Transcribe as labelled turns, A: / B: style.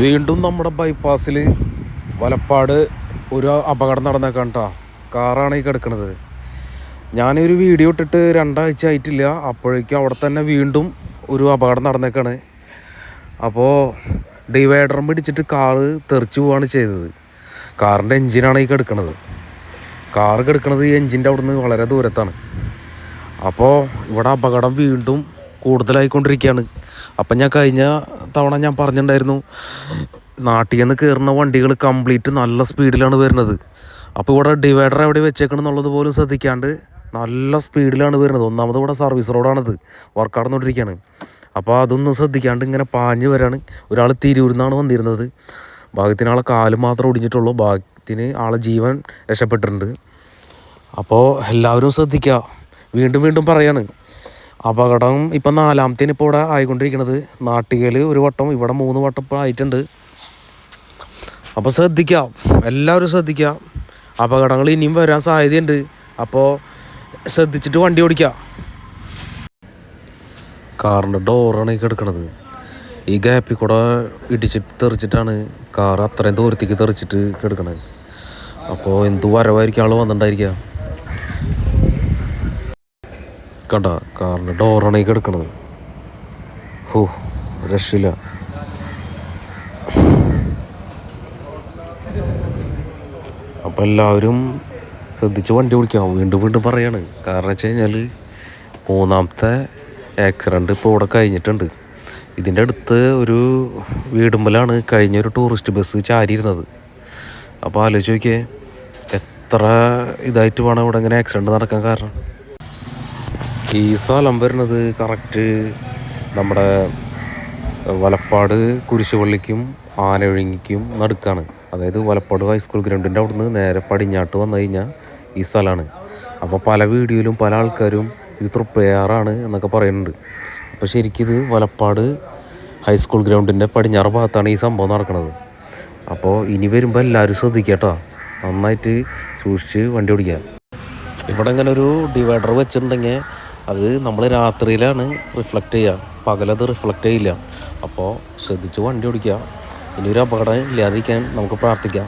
A: വീണ്ടും നമ്മുടെ ബൈപ്പാസിൽ വലപ്പാട് ഒരു അപകടം നടന്നേക്കാം കേട്ടോ കാറാണ് ഈ കിടക്കുന്നത് ഞാനൊരു വീഡിയോ ഇട്ടിട്ട് രണ്ടാഴ്ച ആയിട്ടില്ല. അപ്പോഴേക്കും അവിടെ തന്നെ വീണ്ടും ഒരു അപകടം നടന്നേക്കാണ്. അപ്പോൾ ഡിവൈഡറും പിടിച്ചിട്ട് കാറ് തെറിച്ചു പോവാണ് ചെയ്തത്. കാറിന്റെ എൻജിനാണ് ഈ കിടക്കുന്നത് കാറ് കിടക്കുന്നത് ഈ എൻജിന്റെ അവിടുന്ന് വളരെ ദൂരത്താണ്. അപ്പോൾ ഇവിടെ അപകടം വീണ്ടും കൂടുതലായിക്കൊണ്ടിരിക്കുകയാണ്. അപ്പം ഞാൻ കഴിഞ്ഞ തവണ ഞാൻ പറഞ്ഞിട്ടുണ്ടായിരുന്നു നാട്ടിൽ നിന്ന് കയറുന്ന വണ്ടികൾ കംപ്ലീറ്റ് നല്ല സ്പീഡിലാണ് വരുന്നത്. അപ്പോൾ ഇവിടെ ഡിവൈഡർ എവിടെ വെച്ചേക്കണം എന്നുള്ളത് പോലും ശ്രദ്ധിക്കാണ്ട് നല്ല സ്പീഡിലാണ് വരുന്നത്. ഒന്നാമത് ഇവിടെ സർവീസ് റോഡാണത് വർക്ക് നടന്നുകൊണ്ടിരിക്കുകയാണ് അപ്പോൾ അതൊന്നും ശ്രദ്ധിക്കാണ്ട് ഇങ്ങനെ പാഞ്ഞ് വരാണ്. ഒരാൾ തിരൂരുന്നാണ് വന്നിരുന്നത്. ഭാഗ്യത്തിന് ആളെ കാൽ മാത്രം ഒടിഞ്ഞിട്ടുള്ളൂ. ഭാഗ്യത്തിന് ആളെ ജീവൻ രക്ഷപ്പെട്ടിട്ടുണ്ട്. അപ്പോൾ എല്ലാവരും ശ്രദ്ധിക്കുക വീണ്ടും വീണ്ടും പറയാണ് അപകടം ഇപ്പം നാലാമത്തേന് ഇപ്പോൾ ഇവിടെ ആയിക്കൊണ്ടിരിക്കുന്നത് നാട്ടികയിൽ ഒരു വട്ടം ഇവിടെ മൂന്ന് വട്ടം ഇപ്പോൾ ആയിട്ടുണ്ട്. അപ്പോൾ ശ്രദ്ധിക്കുക എല്ലാവരും ശ്രദ്ധിക്കുക അപകടങ്ങൾ ഇനിയും വരാൻ സാധ്യതയുണ്ട്. അപ്പോൾ ശ്രദ്ധിച്ചിട്ട് വണ്ടി ഓടിക്കുക കാറിന്റെ ഡോറാണ് ഈ കിടക്കണത്. ഈ ഗ്യാപ്പിൽ കൂടെ ഇടിച്ച് തെറിച്ചിട്ടാണ് കാർ അത്രയും ദൂരത്തേക്ക് തെറിച്ചിട്ട് കിടക്കണത്. അപ്പോൾ എന്ത് വരവായിരിക്കും ആൾ വന്നിട്ടുണ്ടായിരിക്കുക? കണ്ട കാറിന്റെ ഡോറാണ് ഈ കിടക്കണത്. ഹോ രക്ഷയില്ല. അപ്പോൾ എല്ലാവരും ശ്രദ്ധിച്ച് വണ്ടി ഓടിക്കാം. വീണ്ടും വീണ്ടും പറയാണ്. കാരണം വെച്ച് കഴിഞ്ഞാൽ മൂന്നാമത്തെ ആക്സിഡന്റ് ഇപ്പോൾ ഇവിടെ കഴിഞ്ഞിട്ടുണ്ട്. ഇതിന്റെ അടുത്ത് ഒരു വീടുമ്പലാണ് കഴിഞ്ഞൊരു ടൂറിസ്റ്റ് ബസ് ചാരിയിരുന്നത്. അപ്പോൾ ആലോചിച്ച് നോക്കിയേ എത്ര ഇതായിട്ട് വേണം ഇവിടെ ഇങ്ങനെ ആക്സിഡന്റ് നടക്കാൻ കാരണം? ഈ സ്ഥലം വരുന്നത് കറക്റ്റ് നമ്മുടെ വലപ്പാട് കുരിശുപള്ളിക്കും ആനയൊഴുങ്ങിക്കും നടുക്കാണ്. അതായത് വലപ്പാട് ഹൈസ്കൂൾ ഗ്രൗണ്ടിന്റെ അവിടുന്ന് നേരെ പടിഞ്ഞാട്ട് വന്നു കഴിഞ്ഞാൽ ഈ സ്ഥലമാണ്. അപ്പോൾ പല വീഡിയോയിലും പല ആൾക്കാരും ഇത് തൃപ്പയാറാണ് എന്നൊക്കെ പറയുന്നുണ്ട്. അപ്പോൾ ശരിക്കും ഇത് വലപ്പാട് ഹൈസ്കൂൾ ഗ്രൗണ്ടിന്റെ പടിഞ്ഞാറ് ഭാഗത്താണ് ഈ സംഭവം നടക്കുന്നത് അപ്പോൾ ഇനി വരുമ്പോൾ എല്ലാവരും ശ്രദ്ധിക്കുക കേട്ടോ നന്നായിട്ട് സൂക്ഷിച്ച് വണ്ടി ഓടിക്കുക. ഇവിടെ ഇങ്ങനെ ഒരു ഡിവൈഡർ വെച്ചിട്ടുണ്ടെങ്കിൽ അത് നമ്മൾ രാത്രിയിലാണ് റിഫ്ലക്റ്റ് ചെയ്യുക പകലത് റിഫ്ലക്റ്റ് ചെയ്യില്ല. അപ്പോൾ ശ്രദ്ധിച്ച് വണ്ടി ഓടിക്കുക. ഇനി ഒരു അപകടം ഇല്ലാതിരിക്കാൻ നമുക്ക് പ്രാർത്ഥിക്കാം.